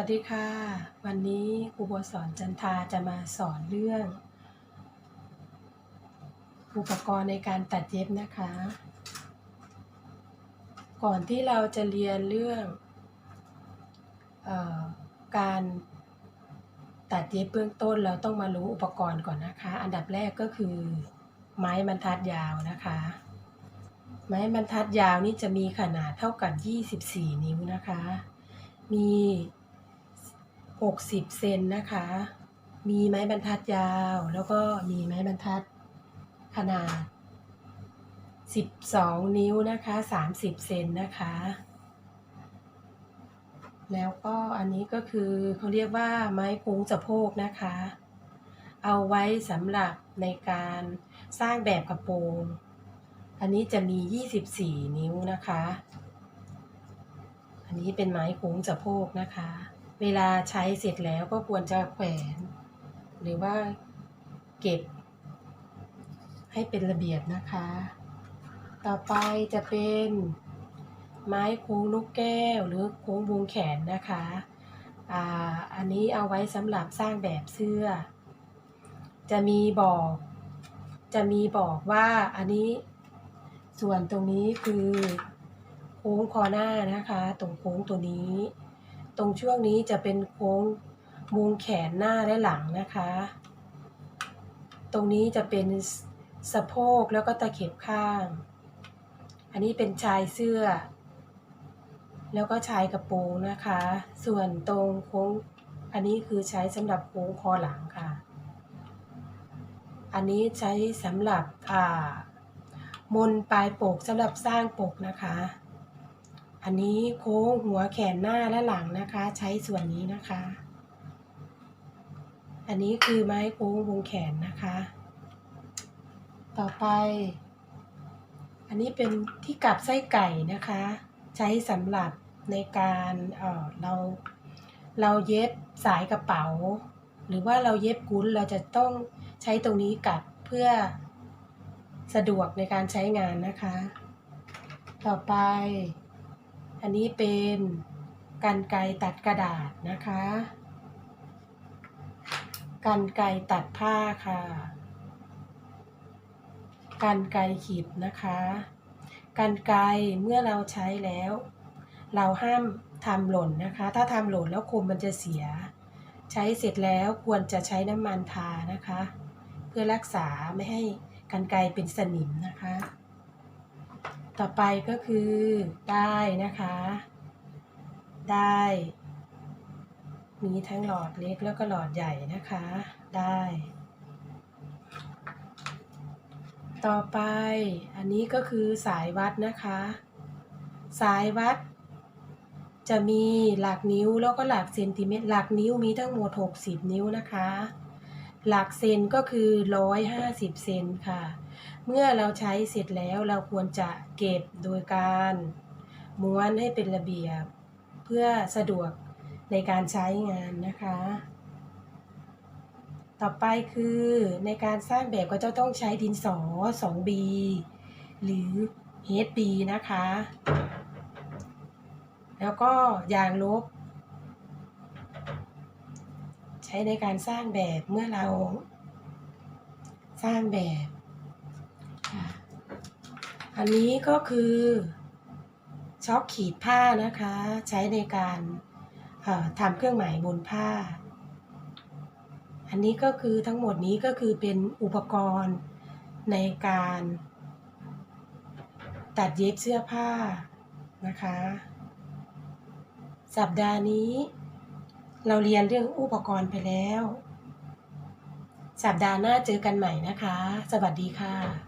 วัสดีค่ะ วันนี้ครูบัวสอนจันทาจะมาสอนเรื่อง อุปกรณ์ในการตัดเย็บนะคะ ก่อนที่เราจะเรียนเรื่องออการตัดเย็บเบื้องต้นเราต้องมารู้อุปกรณ์ก่อนนะคะ อันดับแรกก็คือ ไม้บรรทัดยาวนะคะ ไม้บรรทัดยาวนี่จะมีขนาดเท่ากับ 24 นิ้วนะคะมี 60 เซนนะคะ มีไม้บรรทัดยาว แล้วก็มีไม้บรรทัดขนาด 12 นิ้วนะคะ 30 เซนนะคะ แล้วก็อันนี้ก็คือเขาเรียกว่าไม้โค้งสะโพกนะคะ เอาไว้สำหรับในการสร้างแบบกระโปรงอันนี้จะมี 24 นิ้วนะคะ อันนี้เป็นไม้โค้งสะโพกนะคะ เวลาใช้เสร็จแล้วก็ควรจะแขวน หรือว่าเก็บ ให้เป็นระเบียบนะคะ ต่อไปจะเป็นไม้โค้งลูกแก้วหรือโค้งวงแขนนะคะอ่าอันนี้เอาไว้สำหรับสร้างแบบเสื้อ จะมีบอก จะมีบอกว่าอันนี้ส่วนตรงนี้คือโค้งคอหน้านะคะ ตรงโค้งตัวนี้ ตรงช่วงนี้จะเป็นโค้งวงแขนหน้าและหลังนะคะ ตรงนี้จะเป็นสะโพกแล้วก็ตะเข็บข้าง อันนี้เป็นชายเสื้อ แล้วก็ชายกระโปรงนะคะ ส่วนตรงโค้งอันนี้คือใช้สำหรับโค้งคอหลังค่ะ อันนี้ใช้สำหรับอ่ามนปลายปกสำหรับสร้างปกนะคะ อันนี้โค้งหัวแขนหน้าและหลังนะคะ ใช้ส่วนนี้นะคะ อันนี้คือไม้โค้งวงแขนนะคะ ต่อไป อันนี้เป็นที่กลับไส้ไก่นะคะ ใช้สำหรับในการเอ่อเราเราเย็บสายกระเป๋า หรือว่าเราเย็บกุ้นเราจะต้องใช้ตรงนี้กลับเพื่อสะดวกในการใช้งานนะคะ ต่อไป อันนี้เป็นกันไกตัดกระดาษนะคะกันไกตัดผ้าค่ะกันไกขีดนะคะกันไกเมื่อเราใช้แล้ว เราห้ามทำหล่นนะคะ ถ้าทำหล่นแล้วคมมันจะเสีย ใช้เสร็จแล้วควรจะใช้น้ำมันทานะคะ เพื่อรักษาไม่ให้กันไกเป็นสนิมนะคะ ต่อไปก็คือได้นะคะ ได้มีทั้งหลอดเล็กแล้วก็หลอดใหญ่นะคะ ได้ ต่อไปอันนี้ก็คือสายวัดนะคะ สายวัด จะมีหลักนิ้วแล้วก็หลักเซนติเมตร หลักนิ้วมีทั้งหมด 60 นิ้วนะคะ หลักเซนก็คือ 150 เซนค่ะ เมื่อเราใช้เสร็จแล้วเราควรจะเก็บโดยการม้วนให้เป็นระเบียบ เพื่อสะดวกในการใช้งานนะคะ ต่อไปคือในการสร้างแบบก็จะต้องใช้ดินสอ 2B หรือ HB นะคะ แล้วก็ยางลบ ใช้ในการสร้างแบบเมื่อเราสร้างแบบ อันนี้ก็คือช็อคขีดผ้านะคะ ใช้ในการทำเครื่องหมายบนผ้า อันนี้ก็คือทั้งหมดนี้ก็คือเป็นอุปกรณ์ในการตัดเย็บเสื้อผ้านะคะ สัปดาห์นี้ เราเรียนเรื่องอุปกรณ์ไปแล้ว สัปดาห์หน้าเจอกันใหม่นะคะ สวัสดีค่ะ